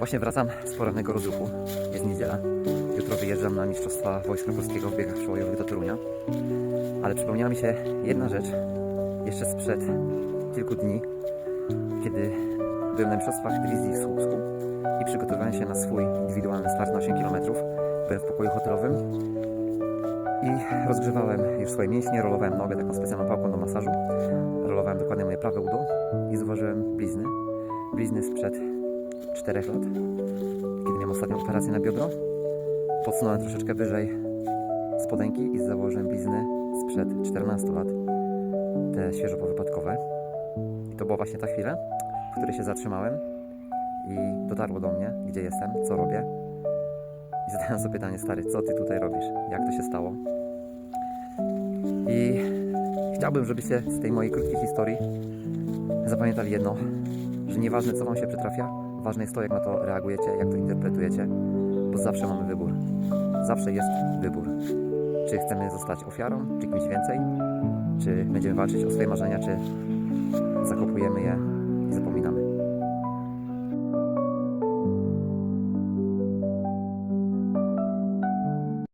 Właśnie wracam z porannego rozruchu. Jest niedziela. Jutro wyjeżdżam na Mistrzostwa Wojska Polskiego w biegach przełajowych do Torunia. Ale przypomniała mi się jedna rzecz jeszcze sprzed kilku dni, kiedy byłem na Mistrzostwach Dywizji w Słupsku i przygotowywałem się na swój indywidualny start na 8 km. Byłem w pokoju hotelowym i rozgrzewałem już swoje mięśnie, rolowałem nogę taką specjalną pałką do masażu. Rolowałem dokładnie moje prawe udo i zauważyłem blizny. Blizny sprzed 4 lat, kiedy miałem ostatnią operację na biodro. Podsunąłem troszeczkę wyżej spodenki i założyłem blizny sprzed 14 lat, te świeżo powypadkowe. I to była właśnie ta chwila, w której się zatrzymałem i dotarło do mnie, gdzie jestem, co robię. I zadałem sobie pytanie, stary, co ty tutaj robisz? Jak to się stało? I chciałbym, żebyście z tej mojej krótkiej historii zapamiętali jedno, że nieważne co wam się przytrafia, ważne jest to, jak na to reagujecie, jak to interpretujecie, bo zawsze mamy wybór. Zawsze jest wybór. Czy chcemy zostać ofiarą, czy kimś więcej, czy będziemy walczyć o swoje marzenia, czy zakopujemy je.